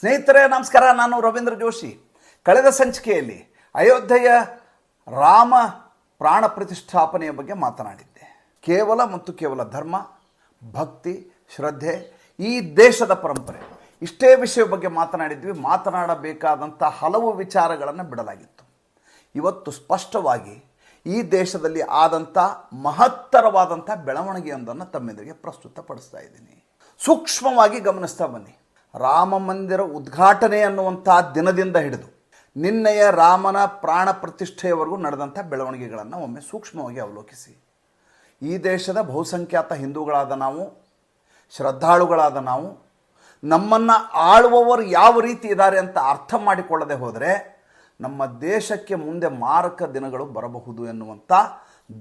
ಸ್ನೇಹಿತರೆ, ನಮಸ್ಕಾರ. ನಾನು ರವೀಂದ್ರ ಜೋಶಿ. ಕಳೆದ ಸಂಚಿಕೆಯಲ್ಲಿ ಅಯೋಧ್ಯೆಯ ರಾಮ ಪ್ರಾಣ ಪ್ರತಿಷ್ಠಾಪನೆಯ ಬಗ್ಗೆ ಮಾತನಾಡಿದ್ದೆ. ಕೇವಲ ಮತ್ತು ಕೇವಲ ಧರ್ಮ, ಭಕ್ತಿ, ಶ್ರದ್ಧೆ, ಈ ದೇಶದ ಪರಂಪರೆ, ಇಷ್ಟೇ ವಿಷಯ ಬಗ್ಗೆ ಮಾತನಾಡಿದ್ವಿ. ಮಾತನಾಡಬೇಕಾದಂಥ ಹಲವು ವಿಚಾರಗಳನ್ನು ಬಿಡಲಾಗಿತ್ತು. ಇವತ್ತು ಸ್ಪಷ್ಟವಾಗಿ ಈ ದೇಶದಲ್ಲಿ ಆದಂಥ ಮಹತ್ತರವಾದಂಥ ಬೆಳವಣಿಗೆಯೊಂದನ್ನು ತಮ್ಮೆದುರಿಗೆ ಪ್ರಸ್ತುತಪಡಿಸ್ತಾ ಇದ್ದೀನಿ. ಸೂಕ್ಷ್ಮವಾಗಿ ಗಮನಿಸ್ತಾ ಬನ್ನಿ. ರಾಮ ಮಂದಿರ ಉದ್ಘಾಟನೆ ಅನ್ನುವಂಥ ದಿನದಿಂದ ಹಿಡಿದು ನಿನ್ನೆಯ ರಾಮನ ಪ್ರಾಣ ಪ್ರತಿಷ್ಠೆಯವರೆಗೂ ನಡೆದಂಥ ಬೆಳವಣಿಗೆಗಳನ್ನು ಒಮ್ಮೆ ಸೂಕ್ಷ್ಮವಾಗಿ ಅವಲೋಕಿಸಿ. ಈ ದೇಶದ ಬಹುಸಂಖ್ಯಾತ ಹಿಂದೂಗಳಾದ ನಾವು, ಶ್ರದ್ಧಾಳುಗಳಾದ ನಾವು, ನಮ್ಮನ್ನು ಆಳುವವರು ಯಾವ ರೀತಿ ಇದ್ದಾರೆ ಅಂತ ಅರ್ಥ ಮಾಡಿಕೊಳ್ಳದೆ ಹೋದರೆ ನಮ್ಮ ದೇಶಕ್ಕೆ ಮುಂದೆ ಮಾರಕ ದಿನಗಳು ಬರಬಹುದು ಎನ್ನುವಂಥ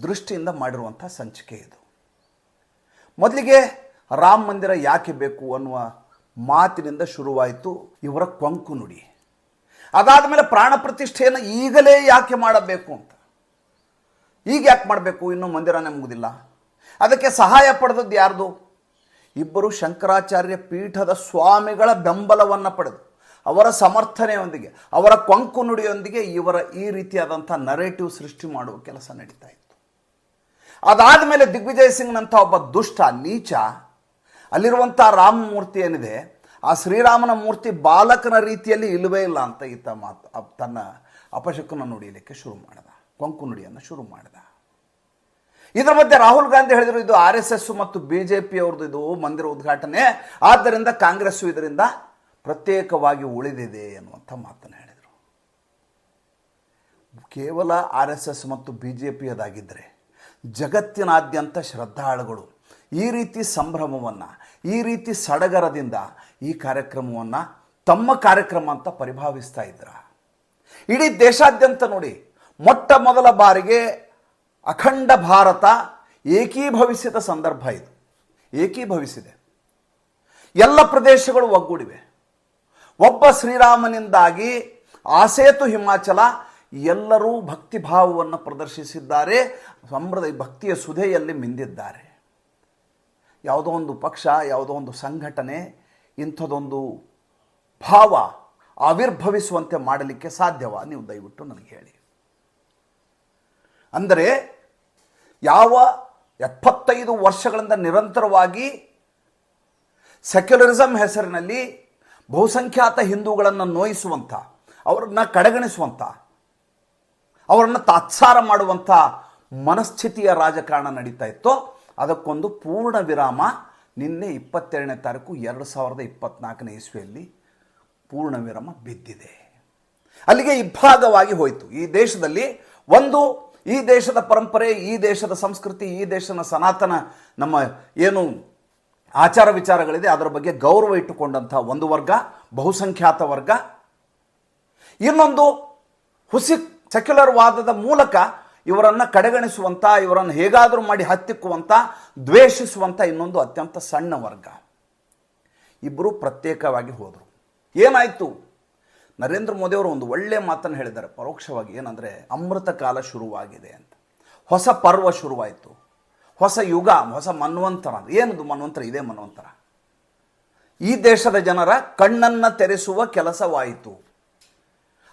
ದೃಷ್ಟಿಯಿಂದ ಮಾಡಿರುವಂಥ ಸಂಚಿಕೆ ಇದು. ಮೊದಲಿಗೆ ರಾಮ ಮಂದಿರ ಯಾಕೆ ಬೇಕು ಅನ್ನುವ ಮಾತಿನಿಂದ ಶುರುವಾಯಿತು ಇವರ ಕೊಂಕು ನುಡಿ. ಅದಾದ ಮೇಲೆ ಪ್ರಾಣ ಪ್ರತಿಷ್ಠೆಯನ್ನು ಈಗಲೇ ಯಾಕೆ ಮಾಡಬೇಕು ಅಂತ. ಈಗ ಯಾಕೆ ಮಾಡಬೇಕು? ಇನ್ನೂ ಮಂದಿರ ಮುಗುದಿಲ್ಲ. ಅದಕ್ಕೆ ಸಹಾಯ ಪಡೆದದ್ದು ಯಾರ್ದು? ಇಬ್ಬರು ಶಂಕರಾಚಾರ್ಯ ಪೀಠದ ಸ್ವಾಮಿಗಳ ಬೆಂಬಲವನ್ನು ಪಡೆದು, ಅವರ ಸಮರ್ಥನೆಯೊಂದಿಗೆ, ಅವರ ಕೊಂಕು ನುಡಿಯೊಂದಿಗೆ ಇವರ ಈ ರೀತಿಯಾದಂಥ ನರೇಟಿವ್ ಸೃಷ್ಟಿ ಮಾಡುವ ಕೆಲಸ ನಡೀತಾ ಇತ್ತು. ಅದಾದ ಮೇಲೆ ದಿಗ್ವಿಜಯ್ ಸಿಂಗ್ನಂಥ ಒಬ್ಬ ದುಷ್ಟ, ನೀಚ ಅಲ್ಲಿರುವಂಥ ರಾಮ ಮೂರ್ತಿ ಏನಿದೆ, ಆ ಶ್ರೀರಾಮನ ಮೂರ್ತಿ ಬಾಲಕನ ರೀತಿಯಲ್ಲಿ ಇಲ್ಲವೇ ಇಲ್ಲ ಅಂತ ಈತ ಮಾತು ತನ್ನ ಅಪಶಕುನ ನುಡಿಯಲಿಕ್ಕೆ ಶುರು ಮಾಡಿದ. ಕೊಂಕು ನುಡಿಯನ್ನು ಶುರು ಮಾಡಿದ. ಇದರ ಮಧ್ಯೆ ರಾಹುಲ್ ಗಾಂಧಿ ಹೇಳಿದರು, ಇದು ಆರ್ ಎಸ್ ಎಸ್ ಮತ್ತು ಬಿ ಜೆ ಪಿ ಅವ್ರದ್ದು ಇದು ಮಂದಿರ ಉದ್ಘಾಟನೆ, ಆದ್ದರಿಂದ ಕಾಂಗ್ರೆಸ್ಸು ಇದರಿಂದ ಪ್ರತ್ಯೇಕವಾಗಿ ಉಳಿದಿದೆ ಎನ್ನುವಂಥ ಮಾತನ್ನು ಹೇಳಿದರು. ಕೇವಲ ಆರ್ ಎಸ್ ಮತ್ತು ಬಿ ಜೆ ಪಿಯದಾಗಿದ್ದರೆ ಜಗತ್ತಿನಾದ್ಯಂತ ಶ್ರದ್ಧಾಳುಗಳು ಈ ರೀತಿ ಸಂಭ್ರಮವನ್ನು, ಈ ರೀತಿ ಸಡಗರದಿಂದ ಈ ಕಾರ್ಯಕ್ರಮವನ್ನು ತಮ್ಮ ಕಾರ್ಯಕ್ರಮ ಅಂತ ಪರಿಭಾವಿಸ್ತಾ ಇದ್ರ. ಇಡೀ ದೇಶಾದ್ಯಂತ ನೋಡಿ, ಮೊಟ್ಟ ಮೊದಲ ಬಾರಿಗೆ ಅಖಂಡ ಭಾರತ ಏಕೀಭವಿಸಿದ ಸಂದರ್ಭ ಇದು. ಏಕೀಭವಿಸಿದೆ. ಎಲ್ಲ ಪ್ರದೇಶಗಳು ಒಗ್ಗೂಡಿವೆ. ಒಬ್ಬ ಶ್ರೀರಾಮನಿಂದಾಗಿ ಆಸೇತು ಹಿಮಾಚಲ ಎಲ್ಲರೂ ಭಕ್ತಿಭಾವವನ್ನು ಪ್ರದರ್ಶಿಸಿದ್ದಾರೆ ಸಮೃದ್ಧ ಭಕ್ತಿಯ ಸುಧೆಯಲ್ಲಿ ಮಿಂದಿದ್ದಾರೆ. ಯಾವುದೋ ಒಂದು ಪಕ್ಷ, ಯಾವುದೋ ಒಂದು ಸಂಘಟನೆ ಇಂಥದ್ದೊಂದು ಭಾವ ಆವಿರ್ಭವಿಸುವಂತೆ ಮಾಡಲಿಕ್ಕೆ ಸಾಧ್ಯವ? ನೀವು ದಯವಿಟ್ಟು ನನಗೆ ಹೇಳಿ. ಅಂದರೆ ಯಾವ ಎಪ್ಪತ್ತೈದು ವರ್ಷಗಳಿಂದ ನಿರಂತರವಾಗಿ ಸೆಕ್ಯುಲರಿಸಮ್ ಹೆಸರಿನಲ್ಲಿ ಬಹುಸಂಖ್ಯಾತ ಹಿಂದೂಗಳನ್ನು ನೋಯಿಸುವಂಥ, ಅವರನ್ನು ಕಡೆಗಣಿಸುವಂಥ, ಅವರನ್ನು ತಾತ್ಸಾರ ಮಾಡುವಂಥ ಮನಸ್ಥಿತಿಯ ರಾಜಕಾರಣ ನಡೀತಾ ಇತ್ತೋ. ಅದಕ್ಕೊಂದು ಪೂರ್ಣ ವಿರಾಮ ನಿನ್ನೆ ಇಪ್ಪತ್ತೆರಡನೇ ತಾರೀಕು ಎರಡು ಸಾವಿರದ ಇಪ್ಪತ್ನಾಲ್ಕನೇ ಇಸ್ವಿಯಲ್ಲಿ ಪೂರ್ಣ ವಿರಾಮ ಬಿದ್ದಿದೆ. ಅಲ್ಲಿಗೆ ಇಬ್ಬಾಗವಾಗಿ ಹೋಯಿತು. ಈ ದೇಶದಲ್ಲಿ ಒಂದು, ಈ ದೇಶದ ಪರಂಪರೆ, ಈ ದೇಶದ ಸಂಸ್ಕೃತಿ, ಈ ದೇಶದ ಸನಾತನ, ನಮ್ಮ ಏನು ಆಚಾರ ವಿಚಾರಗಳಿದೆ, ಅದರ ಬಗ್ಗೆ ಗೌರವ ಇಟ್ಟುಕೊಂಡಂಥ ಒಂದು ವರ್ಗ, ಬಹುಸಂಖ್ಯಾತ ವರ್ಗ. ಇನ್ನೊಂದು ಹುಸಿ, ಸೆಕ್ಯುಲರ್ ವಾದದ ಮೂಲಕ ಇವರನ್ನು ಕಡೆಗಣಿಸುವಂಥ ಇವರನ್ನು ಹೇಗಾದರೂ ಮಾಡಿ ಹತ್ತಿಕ್ಕುವಂಥ ದ್ವೇಷಿಸುವಂಥ ಇನ್ನೊಂದು ಅತ್ಯಂತ ಸಣ್ಣ ವರ್ಗ. ಇಬ್ಬರು ಪ್ರತ್ಯೇಕವಾಗಿ ಹೋದರು. ಏನಾಯಿತು? ನರೇಂದ್ರ ಮೋದಿಯವರು ಒಂದು ಒಳ್ಳೆಯ ಮಾತನ್ನು ಹೇಳಿದ್ದಾರೆ. ಪರೋಕ್ಷವಾಗಿ ಏನಂದರೆ, ಅಮೃತ ಕಾಲ ಶುರುವಾಗಿದೆ ಅಂತ. ಹೊಸ ಪರ್ವ ಶುರುವಾಯಿತು. ಹೊಸ ಯುಗ, ಹೊಸ ಮನ್ವಂತರ ಏನದು ಮನ್ವಂತರ? ಇದೇ ಮನ್ವಂತರ. ಈ ದೇಶದ ಜನರ ಕಣ್ಣನ್ನು ತೆರೆಸುವ ಕೆಲಸವಾಯಿತು.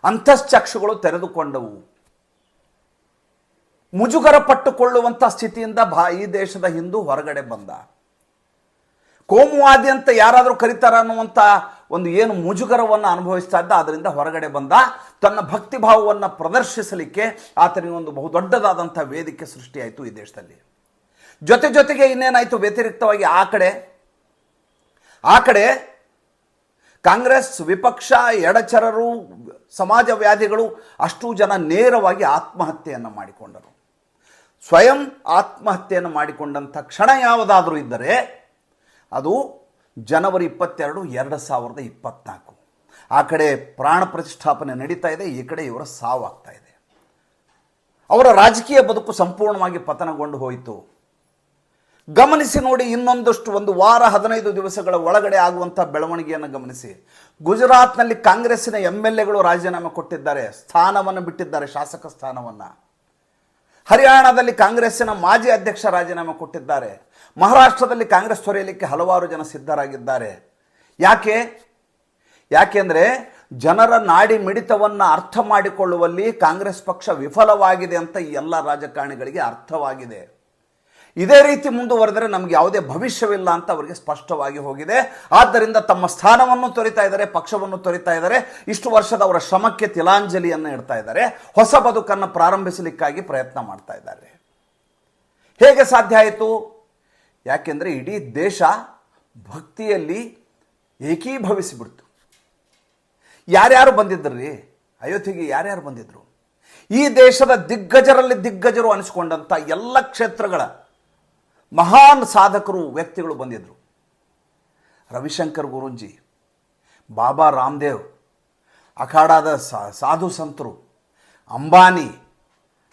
ಅಂತಶ್ಚಕ್ಷುಗಳು ತೆರೆದುಕೊಂಡವು. ಮುಜುಗರ ಪಟ್ಟುಕೊಳ್ಳುವಂಥ ಸ್ಥಿತಿಯಿಂದ ಭಾ ಈ ದೇಶದ ಹಿಂದೂ ಹೊರಗಡೆ ಬಂದ. ಕೋಮುವಾದಿ ಅಂತ ಯಾರಾದರೂ ಕರೀತಾರ ಅನ್ನುವಂಥ ಒಂದು ಏನು ಮುಜುಗರವನ್ನು ಅನುಭವಿಸ್ತಾ ಇದ್ದ ಅದರಿಂದ ಹೊರಗಡೆ ಬಂದ. ತನ್ನ ಭಕ್ತಿ ಭಾವವನ್ನು ಪ್ರದರ್ಶಿಸಲಿಕ್ಕೆ ಆತನಿಗೆ ಒಂದು ಬಹುದೊಡ್ಡದಾದಂಥ ವೇದಿಕೆ ಸೃಷ್ಟಿಯಾಯಿತು ಈ ದೇಶದಲ್ಲಿ. ಜೊತೆ ಜೊತೆಗೆ ಇನ್ನೇನಾಯಿತು ವ್ಯತಿರಿಕ್ತವಾಗಿ ಆ ಕಡೆ? ಆ ಕಡೆ ಕಾಂಗ್ರೆಸ್, ವಿಪಕ್ಷ, ಎಡಚರರು, ಸಮಾಜವ್ಯಾಧಿಗಳು ಅಷ್ಟು ಜನ ನೇರವಾಗಿ ಆತ್ಮಹತ್ಯೆಯನ್ನು ಮಾಡಿಕೊಂಡರು. ಸ್ವಯಂ ಆತ್ಮಹತ್ಯೆಯನ್ನು ಮಾಡಿಕೊಂಡಂಥ ಕ್ಷಣ ಯಾವುದಾದರೂ ಇದ್ದರೆ ಅದು ಜನವರಿ ಇಪ್ಪತ್ತೆರಡು ಎರಡು ಸಾವಿರದ ಇಪ್ಪತ್ನಾಲ್ಕು. ಆ ಕಡೆ ಪ್ರಾಣ ಪ್ರತಿಷ್ಠಾಪನೆ ನಡೀತಾ ಇದೆ, ಈ ಕಡೆ ಇವರ ಸಾವಾಗ್ತಾ ಇದೆ. ಅವರ ರಾಜಕೀಯ ಬದುಕು ಸಂಪೂರ್ಣವಾಗಿ ಪತನಗೊಂಡು ಹೋಯಿತು. ಗಮನಿಸಿ ನೋಡಿ ಇನ್ನೊಂದಷ್ಟು ಒಂದು ವಾರ ಹದಿನೈದು ದಿವಸಗಳ ಒಳಗಡೆ ಆಗುವಂಥ ಬೆಳವಣಿಗೆಯನ್ನು ಗಮನಿಸಿ. ಗುಜರಾತ್ನಲ್ಲಿ ಕಾಂಗ್ರೆಸ್ಸಿನ ಎಂ ಎಲ್ ಎಗಳು ರಾಜೀನಾಮೆ ಕೊಟ್ಟಿದ್ದಾರೆ, ಸ್ಥಾನವನ್ನು ಬಿಟ್ಟಿದ್ದಾರೆ, ಶಾಸಕ ಸ್ಥಾನವನ್ನು. ಹರಿಯಾಣದಲ್ಲಿ ಕಾಂಗ್ರೆಸ್ಸಿನ ಮಾಜಿ ಅಧ್ಯಕ್ಷ ರಾಜೀನಾಮೆ ಕೊಟ್ಟಿದ್ದಾರೆ. ಮಹಾರಾಷ್ಟ್ರದಲ್ಲಿ ಕಾಂಗ್ರೆಸ್ ತೊರೆಯಲಿಕ್ಕೆ ಹಲವಾರು ಜನ ಸಿದ್ಧರಾಗಿದ್ದಾರೆ. ಯಾಕೆ? ಯಾಕೆಂದರೆ ಜನರ ನಾಡಿ ಮಿಡಿತವನ್ನು ಅರ್ಥ ಮಾಡಿಕೊಳ್ಳುವಲ್ಲಿ ಕಾಂಗ್ರೆಸ್ ಪಕ್ಷ ವಿಫಲವಾಗಿದೆ ಅಂತ ಈ ಎಲ್ಲ ರಾಜಕಾರಣಿಗಳಿಗೆ ಅರ್ಥವಾಗಿದೆ. ಇದೇ ರೀತಿ ಮುಂದುವರೆದರೆ ನಮಗೆ ಯಾವುದೇ ಭವಿಷ್ಯವಿಲ್ಲ ಅಂತ ಅವರಿಗೆ ಸ್ಪಷ್ಟವಾಗಿ ಹೋಗಿದೆ. ಆದ್ದರಿಂದ ತಮ್ಮ ಸ್ಥಾನವನ್ನು ತೊರಿತಾ ಇದ್ದಾರೆ, ಪಕ್ಷವನ್ನು ತೊರಿತಾ ಇದ್ದಾರೆ. ಇಷ್ಟು ವರ್ಷದ ಅವರ ಶ್ರಮಕ್ಕೆ ತಿಲಾಂಜಲಿಯನ್ನು ಇಡ್ತಾ ಇದ್ದಾರೆ. ಹೊಸ ಬದುಕನ್ನು ಪ್ರಾರಂಭಿಸಲಿಕ್ಕಾಗಿ ಪ್ರಯತ್ನ ಮಾಡ್ತಾ ಇದ್ದಾರೆ. ಹೇಗೆ ಸಾಧ್ಯ ಆಯಿತು? ಯಾಕೆಂದರೆ ಇಡೀ ದೇಶ ಭಕ್ತಿಯಲ್ಲಿ ಏಕೀಭವಿಸಿಬಿಡ್ತು. ಯಾರ್ಯಾರು ಬಂದಿದ್ದರ್ರಿ ಅಯೋಧ್ಯೆಗೆ ಯಾರ್ಯಾರು ಬಂದಿದ್ರು? ಈ ದೇಶದ ದಿಗ್ಗಜರಲ್ಲಿ ದಿಗ್ಗಜರು ಅನಿಸ್ಕೊಂಡಂಥ ಎಲ್ಲ ಕ್ಷೇತ್ರಗಳ ಮಹಾನ್ ಸಾಧಕರು ವ್ಯಕ್ತಿಗಳು ಬಂದಿದ್ದರು ರವಿಶಂಕರ್ ಗುರುಂಜಿ, ಬಾಬಾ ರಾಮದೇವ್, ಅಖಾಡಾದ ಸಾಧು ಸಂತರು, ಅಂಬಾನಿ,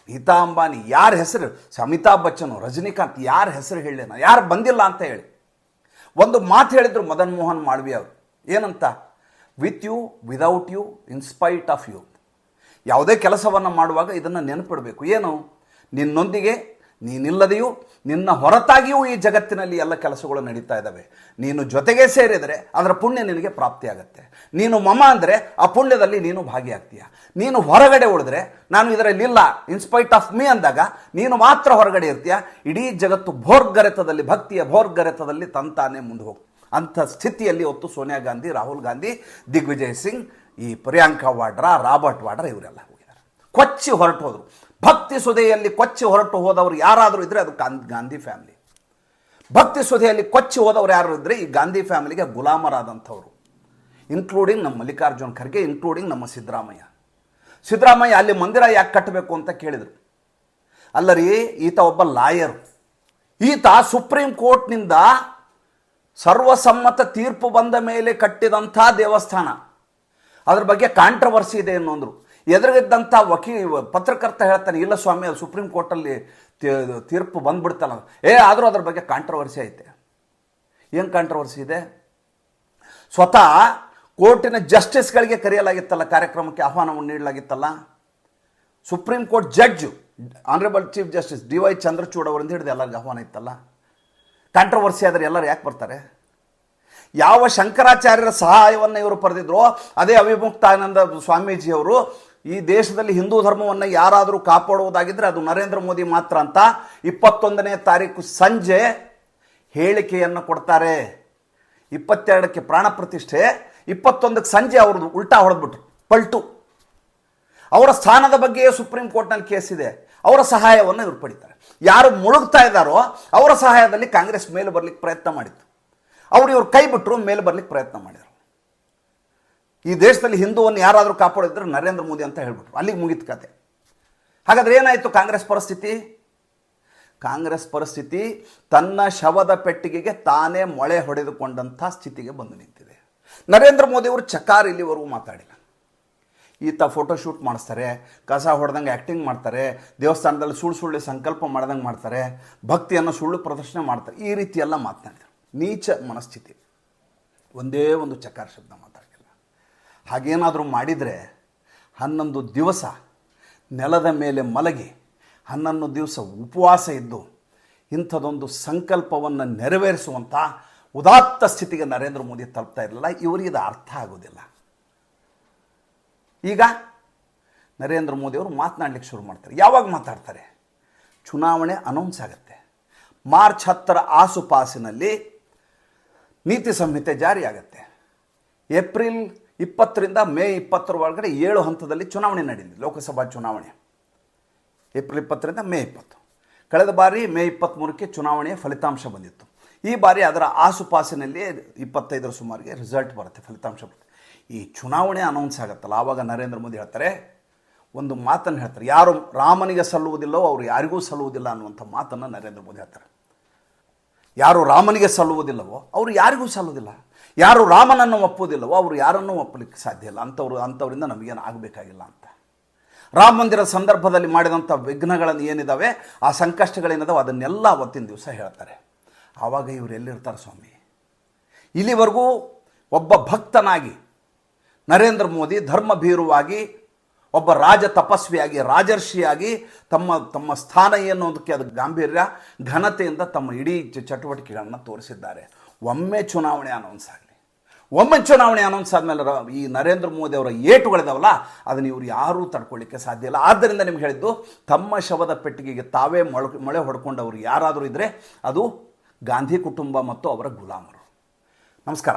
ಗೀತಾ ಅಂಬಾನಿ, ಯಾರ ಹೆಸರು? ಅಮಿತಾಬ್ ಬಚ್ಚನು, ರಜನಿಕಾಂತ್, ಯಾರ ಹೆಸರು ಹೇಳಿ ನಾನು ಯಾರು ಬಂದಿಲ್ಲ ಅಂತ ಹೇಳಿ. ಒಂದು ಮಾತು ಹೇಳಿದರು ಮದನ್ ಮೋಹನ್ ಮಾಳ್ವಿ ಅವರು. ಏನಂತ? With you, without you in spite of you. ಯಾವುದೇ ಕೆಲಸವನ್ನು ಮಾಡುವಾಗ ಇದನ್ನು ನೆನಪಿಡಬೇಕು. ಏನು? ನಿನ್ನೊಂದಿಗೆ ನೀನಿಲ್ಲದೆಯೂ, ನಿನ್ನ ಹೊರತಾಗಿಯೂ ಈ ಜಗತ್ತಿನಲ್ಲಿ ಎಲ್ಲ ಕೆಲಸಗಳು ನಡೀತಾ ಇದ್ದಾವೆ. ನೀನು ಜೊತೆಗೆ ಸೇರಿದರೆ ಅದರ ಪುಣ್ಯ ನಿನಗೆ ಪ್ರಾಪ್ತಿಯಾಗತ್ತೆ. ನೀನು ಮಮ ಅಂದರೆ ಆ ಪುಣ್ಯದಲ್ಲಿ ನೀನು ಭಾಗಿಯಾಗ್ತೀಯ. ನೀನು ಹೊರಗಡೆ ಉಳಿದ್ರೆ, ನಾನು ಇದರಲ್ಲಿಲ್ಲ ಇನ್ಸ್ಪೈಟ್ ಆಫ್ ಮೀ ಅಂದಾಗ, ನೀನು ಮಾತ್ರ ಹೊರಗಡೆ ಇರ್ತೀಯ. ಇಡೀ ಜಗತ್ತು ಭೋರ್ಗರೆತದಲ್ಲಿ, ಭಕ್ತಿಯ ಭೋರ್ಗರೆತದಲ್ಲಿ ತಂತಾನೆ ಮುಂದೆ ಹೋಗ್ತು ಅಂಥ ಸ್ಥಿತಿಯಲ್ಲಿ ಹೊತ್ತು ಸೋನಿಯಾ ಗಾಂಧಿ, ರಾಹುಲ್ ಗಾಂಧಿ, ದಿಗ್ವಿಜಯ್ ಸಿಂಗ್, ಈ ಪ್ರಿಯಾಂಕಾ ವಾಡ್ರಾ, ರಾಬರ್ಟ್ ವಾಡ್ರಾ ಇವರೆಲ್ಲ ಹೋಗಿದ್ದಾರೆ ಕೊಚ್ಚಿ ಹೊರಟು ಭಕ್ತಿ ಸುದೆಯಲ್ಲಿ ಕೊಚ್ಚಿ ಹೊರಟು ಹೋದವರು ಯಾರಾದರೂ ಇದ್ದರೆ ಅದು ಗಾಂಧಿ ಫ್ಯಾಮಿಲಿ ಭಕ್ತಿ ಸುದೆಯಲ್ಲಿ ಕೊಚ್ಚಿ ಹೋದವರು ಯಾರು ಇದ್ದರೆ ಈ ಗಾಂಧಿ ಫ್ಯಾಮಿಲಿಗೆ ಗುಲಾಮರಾದಂಥವ್ರು. ಇನ್ಕ್ಲೂಡಿಂಗ್ ನಮ್ಮ ಮಲ್ಲಿಕಾರ್ಜುನ್ ಖರ್ಗೆ ಇನ್ಕ್ಲೂಡಿಂಗ್ ನಮ್ಮ ಸಿದ್ದರಾಮಯ್ಯ. ಸಿದ್ದರಾಮಯ್ಯ ಅಲ್ಲಿ ಮಂದಿರ ಯಾಕೆ ಕಟ್ಟಬೇಕು ಅಂತ ಕೇಳಿದರು. ಅಲ್ಲರಿ, ಈತ ಒಬ್ಬ ಲಾಯರ್ ಈತ ಸುಪ್ರೀಂ ಕೋರ್ಟ್ನಿಂದ ಸರ್ವಸಮ್ಮತ ತೀರ್ಪು ಬಂದ ಮೇಲೆ ಕಟ್ಟಿದಂಥ ದೇವಸ್ಥಾನ. ಅದ್ರ ಬಗ್ಗೆ ಕಾಂಟ್ರವರ್ಸಿ ಇದೆ ಅನ್ನೋಂದ್ರು. ಎದುರಿಗಿದ್ದಂಥ ವಕೀ, ಪತ್ರಕರ್ತ ಹೇಳ್ತಾನೆ, ಇಲ್ಲ ಸ್ವಾಮಿ, ಅದು ಸುಪ್ರೀಂ ಕೋರ್ಟಲ್ಲಿ ತೀರ್ಪು ಬಂದ್ಬಿಡ್ತಲ್ಲ. ಏ, ಆದರೂ ಅದ್ರ ಬಗ್ಗೆ ಕಾಂಟ್ರವರ್ಸಿ ಐತೆ. ಏನು ಕಾಂಟ್ರವರ್ಸಿ ಇದೆ? ಸ್ವತಃ ಕೋರ್ಟಿನ ಜಸ್ಟಿಸ್ಗಳಿಗೆ ಕರೆಯಲಾಗಿತ್ತಲ್ಲ, ಕಾರ್ಯಕ್ರಮಕ್ಕೆ ಆಹ್ವಾನವನ್ನು ನೀಡಲಾಗಿತ್ತಲ್ಲ. Supreme court judge honourable chief justice D Y Chandrachud ಅವರಿಂದ ಹಿಡಿದು ಎಲ್ಲರಿಗೂ ಆಹ್ವಾನ ಇತ್ತಲ್ಲ. ಕಾಂಟ್ರವರ್ಸಿ ಆದರೆ ಎಲ್ಲರೂ ಯಾಕೆ ಬರ್ತಾರೆ? ಯಾವ ಶಂಕರಾಚಾರ್ಯರ ಸಹಾಯವನ್ನು ಇವರು ಪಡೆದಿದ್ರೋ, ಅದೇ ಅವಿಮುಕ್ತಾನಂದ ಸ್ವಾಮೀಜಿಯವರು ಈ ದೇಶದಲ್ಲಿ ಹಿಂದೂ ಧರ್ಮವನ್ನು ಯಾರಾದರೂ ಕಾಪಾಡುವುದಾಗಿದ್ದರೆ ಅದು ನರೇಂದ್ರ ಮೋದಿ ಮಾತ್ರ ಅಂತ ಇಪ್ಪತ್ತೊಂದನೇ ತಾರೀಕು ಸಂಜೆ ಹೇಳಿಕೆಯನ್ನು ಕೊಡ್ತಾರೆ. ಇಪ್ಪತ್ತೆರಡಕ್ಕೆ ಪ್ರಾಣ ಪ್ರತಿಷ್ಠೆ, ಇಪ್ಪತ್ತೊಂದಕ್ಕೆ ಸಂಜೆ ಅವ್ರದ್ದು ಉಲ್ಟಾ ಹೊಡೆದ್ಬಿಟ್ರು, ಪಲ್ಟು. ಅವರ ಸ್ಥಾನದ ಬಗ್ಗೆಯೇ ಸುಪ್ರೀಂ ಕೋರ್ಟ್ನಲ್ಲಿ ಕೇಸ್ ಇದೆ. ಅವರ ಸಹಾಯವನ್ನು ಇವರು ಪಡಿತಾರೆ. ಯಾರು ಮುಳುಗ್ತಾ ಇದ್ದಾರೋ ಅವರ ಸಹಾಯದಲ್ಲಿ ಕಾಂಗ್ರೆಸ್ ಮೇಲೆ ಬರಲಿಕ್ಕೆ ಪ್ರಯತ್ನ ಮಾಡಿತ್ತು. ಅವರು ಇವ್ರು ಕೈ ಬಿಟ್ಟರು ಮೇಲೆ ಬರಲಿಕ್ಕೆ ಪ್ರಯತ್ನ ಮಾಡಿದರು. ಈ ದೇಶದಲ್ಲಿ ಹಿಂದೂವನ್ನು ಯಾರಾದರೂ ಕಾಪಾಡಿದ್ರೆ ನರೇಂದ್ರ ಮೋದಿ ಅಂತ ಹೇಳ್ಬಿಟ್ರು. ಅಲ್ಲಿಗೆ ಮುಗಿತು ಕತೆ. ಹಾಗಾದ್ರೆ ಏನಾಯಿತು ಕಾಂಗ್ರೆಸ್ ಪರಿಸ್ಥಿತಿ? ಕಾಂಗ್ರೆಸ್ ಪರಿಸ್ಥಿತಿ ತನ್ನ ಶವದ ಪೆಟ್ಟಿಗೆಗೆ ತಾನೇ ಮೊಳೆ ಹೊಡೆದುಕೊಂಡಂಥ ಸ್ಥಿತಿಗೆ ಬಂದು ನಿಂತಿದೆ. ನರೇಂದ್ರ ಮೋದಿಯವರು ಚಕಾರ ಇಲ್ಲಿವರೆಗೂ ಮಾತಾಡಿಲ್ಲ. ಈತ ಫೋಟೋಶೂಟ್ ಮಾಡಿಸ್ತಾರೆ, ಕಸ ಹೊಡೆದಂಗೆ ಆ್ಯಕ್ಟಿಂಗ್ ಮಾಡ್ತಾರೆ, ದೇವಸ್ಥಾನದಲ್ಲಿ ಸುಳ್ಳು ಸುಳ್ಳು ಸಂಕಲ್ಪ ಮಾಡ್ದಂಗೆ ಮಾಡ್ತಾರೆ, ಭಕ್ತಿಯನ್ನು ಸುಳ್ಳು ಪ್ರದರ್ಶನ ಮಾಡ್ತಾರೆ, ಈ ರೀತಿಯೆಲ್ಲ ಮಾತನಾಡಿದರು ನೀಚ ಮನಸ್ಥಿತಿ. ಒಂದೇ ಒಂದು ಚಕಾರ ಶಬ್ದ ಮಾತಾಡಿಲ್ಲ ಹಾಗೇನಾದರೂ ಮಾಡಿದರೆ ಹನ್ನೊಂದು ದಿವಸ ನೆಲದ ಮೇಲೆ ಮಲಗಿ ಹನ್ನೊಂದು ದಿವಸ ಉಪವಾಸ ಇದ್ದು ಇಂಥದೊಂದು ಸಂಕಲ್ಪವನ್ನು ನೆರವೇರಿಸುವಂಥ ಉದಾತ್ತ ಸ್ಥಿತಿಗೆ ನರೇಂದ್ರ ಮೋದಿ ತಲುಪ್ತಾ ಇರಲಿಲ್ಲ. ಇವರಿಗೆ ಇದು ಅರ್ಥ ಆಗೋದಿಲ್ಲ. ಈಗ ನರೇಂದ್ರ ಮೋದಿಯವರು ಮಾತನಾಡ್ಲಿಕ್ಕೆ ಶುರು ಮಾಡ್ತಾರೆ. ಯಾವಾಗ ಮಾತಾಡ್ತಾರೆ? ಚುನಾವಣೆ ಅನೌನ್ಸ್ ಆಗುತ್ತೆ. ಮಾರ್ಚ್ ಹತ್ತರ ಆಸುಪಾಸಿನಲ್ಲಿ ನೀತಿ ಸಂಹಿತೆ ಜಾರಿಯಾಗತ್ತೆ. ಏಪ್ರಿಲ್ ಇಪ್ಪತ್ತರಿಂದ ಮೇ ಇಪ್ಪತ್ತರ ಒಳಗಡೆ ಏಳು ಹಂತದಲ್ಲಿ ಚುನಾವಣೆ ನಡೆಯಲಿ ಲೋಕಸಭಾ ಚುನಾವಣೆ. ಏಪ್ರಿಲ್ ಇಪ್ಪತ್ತರಿಂದ ಮೇ ಇಪ್ಪತ್ತು. ಕಳೆದ ಬಾರಿ ಮೇ ಇಪ್ಪತ್ತ್ಮೂರಕ್ಕೆ ಚುನಾವಣೆಯ ಫಲಿತಾಂಶ ಬಂದಿತ್ತು. ಈ ಬಾರಿ ಅದರ ಆಸುಪಾಸಿನಲ್ಲಿ ಇಪ್ಪತ್ತೈದರ ಸುಮಾರಿಗೆ ರಿಸಲ್ಟ್ ಬರುತ್ತೆ, ಫಲಿತಾಂಶ ಬರುತ್ತೆ. ಈ ಚುನಾವಣೆ ಅನೌನ್ಸ್ ಆಗುತ್ತಲ್ಲ, ಆವಾಗ ನರೇಂದ್ರ ಮೋದಿ ಹೇಳ್ತಾರೆ, ಒಂದು ಮಾತನ್ನು ಹೇಳ್ತಾರೆ, ಯಾರು ರಾಮನಿಗೆ ಸಲ್ಲುವುದಿಲ್ಲವೋ ಅವರು ಯಾರಿಗೂ ಸಲ್ಲುವುದಿಲ್ಲ ಅನ್ನುವಂಥ ಮಾತನ್ನು ನರೇಂದ್ರ ಮೋದಿ ಹೇಳ್ತಾರೆ. ಯಾರು ರಾಮನಿಗೆ ಸಲ್ಲುವುದಿಲ್ಲವೋ ಅವರು ಯಾರಿಗೂ ಸಲ್ಲುವುದಿಲ್ಲ. ಯಾರು ರಾಮನನ್ನು ಒಪ್ಪುವುದಿಲ್ಲವೋ ಅವರು ಯಾರನ್ನೂ ಒಪ್ಪಲಿಕ್ಕೆ ಸಾಧ್ಯ ಇಲ್ಲ. ಅಂಥವ್ರು ಅಂಥವರಿಂದ ನಮಗೇನು ಆಗಬೇಕಾಗಿಲ್ಲ ಅಂತ. ರಾಮ ಮಂದಿರ ಸಂದರ್ಭದಲ್ಲಿ ಮಾಡಿದಂಥ ವಿಘ್ನಗಳನ್ನು ಏನಿದ್ದಾವೆ ಆ ಸಂಕಷ್ಟಗಳೇನಿದಾವೆ? ಅದನ್ನೆಲ್ಲ ಅವತ್ತಿನ ದಿವಸ ಹೇಳ್ತಾರೆ. ಆವಾಗ ಇವರು ಎಲ್ಲಿರ್ತಾರೆ ಸ್ವಾಮಿ? ಇಲ್ಲಿವರೆಗೂ ಒಬ್ಬ ಭಕ್ತನಾಗಿ, ನರೇಂದ್ರ ಮೋದಿ ಧರ್ಮಭೀರುವಾಗಿ, ಒಬ್ಬ ರಾಜ ತಪಸ್ವಿಯಾಗಿ, ರಾಜರ್ಷಿಯಾಗಿ ತಮ್ಮ ತಮ್ಮ ಸ್ಥಾನ ಏನು ಅದಕ್ಕೆ ಅದು ಗಾಂಭೀರ್ಯ, ಘನತೆಯಿಂದ ತಮ್ಮ ಇಡೀ ಚಟುವಟಿಕೆಗಳನ್ನು ತೋರಿಸಿದ್ದಾರೆ. ಒಮ್ಮೆ ಚುನಾವಣೆ ಅನೌನ್ಸ್ ಆಗಲಿ ಒಮ್ಮೆ ಚುನಾವಣೆ ಅನೌನ್ಸ್ ಆದಮೇಲೆ ಈ ನರೇಂದ್ರ ಮೋದಿ ಅವರ ಏಟುಗಳಿದಾವಲ್ಲ, ಅದನ್ನು ಇವರು ಯಾರೂ ತಡ್ಕೊಳ್ಳಿಕ್ಕೆ ಸಾಧ್ಯ ಇಲ್ಲ. ಆದ್ದರಿಂದ ನಿಮ್ಗೆ ಹೇಳಿದ್ದು, ತಮ್ಮ ಶವದ ಪೆಟ್ಟಿಗೆಗೆ ತಾವೇ ಮೊಳ ಮೊಳೆ ಹೊಡ್ಕೊಂಡವರು ಯಾರಾದರೂ ಇದ್ದರೆ ಅದು ಗಾಂಧಿ ಕುಟುಂಬ ಮತ್ತು ಅವರ ಗುಲಾಮರು. ನಮಸ್ಕಾರ.